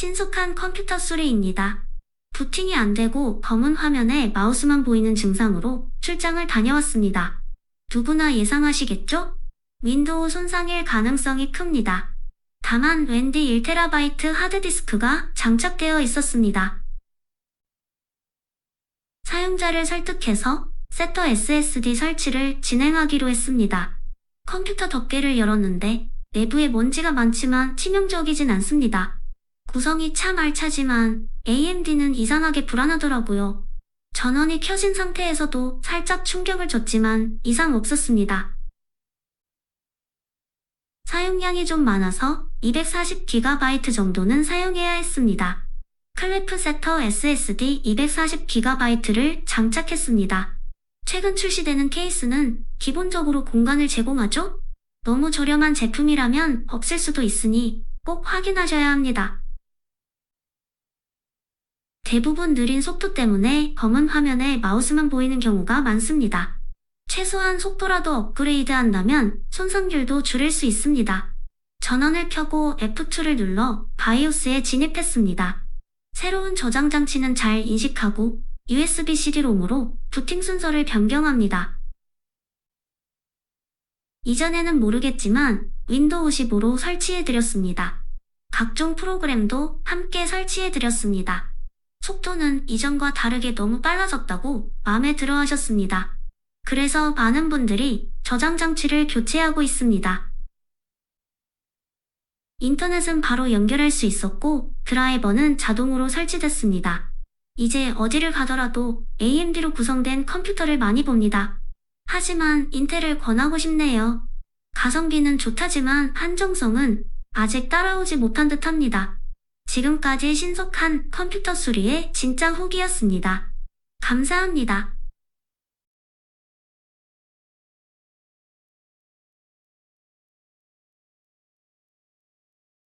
신속한 컴퓨터 수리입니다. 부팅이 안 되고 검은 화면에 마우스만 보이는 증상으로 출장을 다녀왔습니다. 누구나 예상하시겠죠? 윈도우 손상일 가능성이 큽니다. 다만 웬디 1TB 하드디스크가 장착되어 있었습니다. 사용자를 설득해서 세터 SSD 설치를 진행하기로 했습니다. 컴퓨터 덮개를 열었는데 내부에 먼지가 많지만 치명적이진 않습니다. 구성이 참 알차지만 AMD는 이상하게 불안하더라고요. 전원이 켜진 상태에서도 살짝 충격을 줬지만 이상 없었습니다. 사용량이 좀 많아서 240GB 정도는 사용해야 했습니다. 클래프 세터 SSD 240GB를 장착했습니다. 최근 출시되는 케이스는 기본적으로 공간을 제공하죠? 너무 저렴한 제품이라면 없을 수도 있으니 꼭 확인하셔야 합니다. 대부분 느린 속도 때문에 검은 화면에 마우스만 보이는 경우가 많습니다. 최소한 속도라도 업그레이드 한다면 손상률도 줄일 수 있습니다. 전원을 켜고 F2를 눌러 바이오스에 진입했습니다. 새로운 저장 장치는 잘 인식하고 USB CD-롬으로 부팅 순서를 변경합니다. 이전에는 모르겠지만 윈도우 15로 설치해드렸습니다. 각종 프로그램도 함께 설치해드렸습니다. 속도는 이전과 다르게 너무 빨라졌다고 마음에 들어 하셨습니다. 그래서 많은 분들이 저장 장치를 교체하고 있습니다. 인터넷은 바로 연결할 수 있었고 드라이버는 자동으로 설치됐습니다. 이제 어디를 가더라도 AMD로 구성된 컴퓨터를 많이 봅니다. 하지만 인텔을 권하고 싶네요. 가성비는 좋다지만 한정성은 아직 따라오지 못한 듯 합니다. 지금까지 신속한 컴퓨터 수리의 진짜 후기였습니다. 감사합니다.